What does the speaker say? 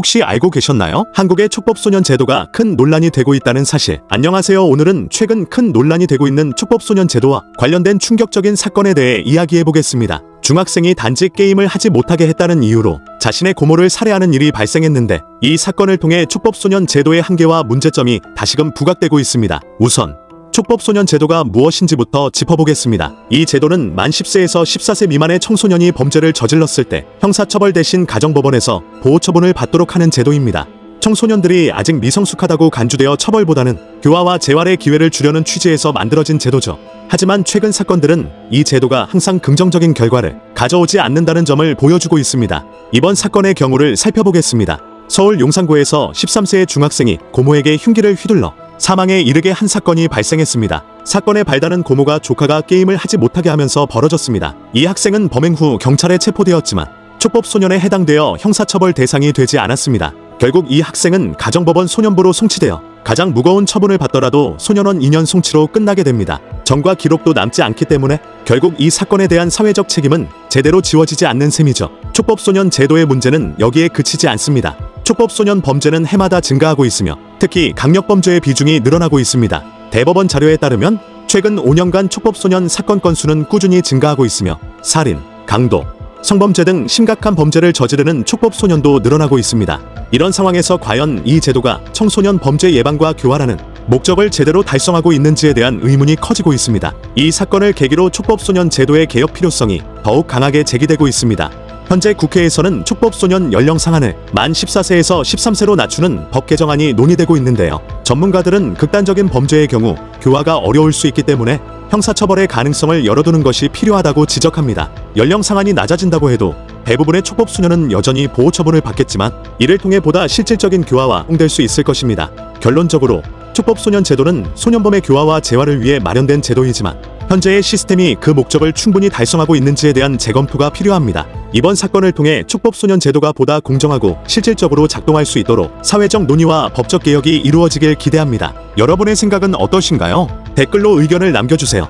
혹시 알고 계셨나요? 한국의 촉법소년 제도가 큰 논란이 되고 있다는 사실. 안녕하세요. 오늘은 최근 큰 논란이 되고 있는 촉법소년 제도와 관련된 충격적인 사건에 대해 이야기해 보겠습니다. 중학생이 단지 게임을 하지 못하게 했다는 이유로 자신의 고모를 살해하는 일이 발생했는데 이 사건을 통해 촉법소년 제도의 한계와 문제점이 다시금 부각되고 있습니다. 우선 촉법소년 제도가 무엇인지부터 짚어보겠습니다. 이 제도는 만 10세에서 14세 미만의 청소년이 범죄를 저질렀을 때 형사처벌 대신 가정법원에서 보호처분을 받도록 하는 제도입니다. 청소년들이 아직 미성숙하다고 간주되어 처벌보다는 교화와 재활의 기회를 주려는 취지에서 만들어진 제도죠. 하지만 최근 사건들은 이 제도가 항상 긍정적인 결과를 가져오지 않는다는 점을 보여주고 있습니다. 이번 사건의 경우를 살펴보겠습니다. 서울 용산구에서 13세의 중학생이 고모에게 흉기를 휘둘러 사망에 이르게 한 사건이 발생했습니다. 사건의 발단은 고모가 조카가 게임을 하지 못하게 하면서 벌어졌습니다. 이 학생은 범행 후 경찰에 체포되었지만 촉법 소년에 해당되어 형사처벌 대상이 되지 않았습니다. 결국 이 학생은 가정법원 소년부로 송치되어 가장 무거운 처분을 받더라도 소년원 2년 송치로 끝나게 됩니다. 전과 기록도 남지 않기 때문에 결국 이 사건에 대한 사회적 책임은 제대로 지워지지 않는 셈이죠. 촉법소년 제도의 문제는 여기에 그치지 않습니다. 촉법소년 범죄는 해마다 증가하고 있으며 특히 강력범죄의 비중이 늘어나고 있습니다. 대법원 자료에 따르면 최근 5년간 촉법소년 사건 건수는 꾸준히 증가하고 있으며 살인, 강도, 성범죄 등 심각한 범죄를 저지르는 촉법소년도 늘어나고 있습니다. 이런 상황에서 과연 이 제도가 청소년 범죄 예방과 교화라는 목적을 제대로 달성하고 있는지에 대한 의문이 커지고 있습니다. 이 사건을 계기로 촉법소년 제도의 개혁 필요성이 더욱 강하게 제기되고 있습니다. 현재 국회에서는 촉법소년 연령 상한을 만 14세에서 13세로 낮추는 법 개정안이 논의되고 있는데요. 전문가들은 극단적인 범죄의 경우 교화가 어려울 수 있기 때문에 형사처벌의 가능성을 열어두는 것이 필요하다고 지적합니다. 연령 상한이 낮아진다고 해도 대부분의 촉법 소년은 여전히 보호 처분을 받겠지만 이를 통해 보다 실질적인 교화와 홍될 수 있을 것입니다. 결론적으로 촉법 소년 제도는 소년범의 교화와 재활을 위해 마련된 제도이지만 현재의 시스템이 그 목적을 충분히 달성하고 있는지에 대한 재검토가 필요합니다. 이번 사건을 통해 촉법 소년 제도가 보다 공정하고 실질적으로 작동할 수 있도록 사회적 논의와 법적 개혁이 이루어지길 기대합니다. 여러분의 생각은 어떠신가요? 댓글로 의견을 남겨주세요.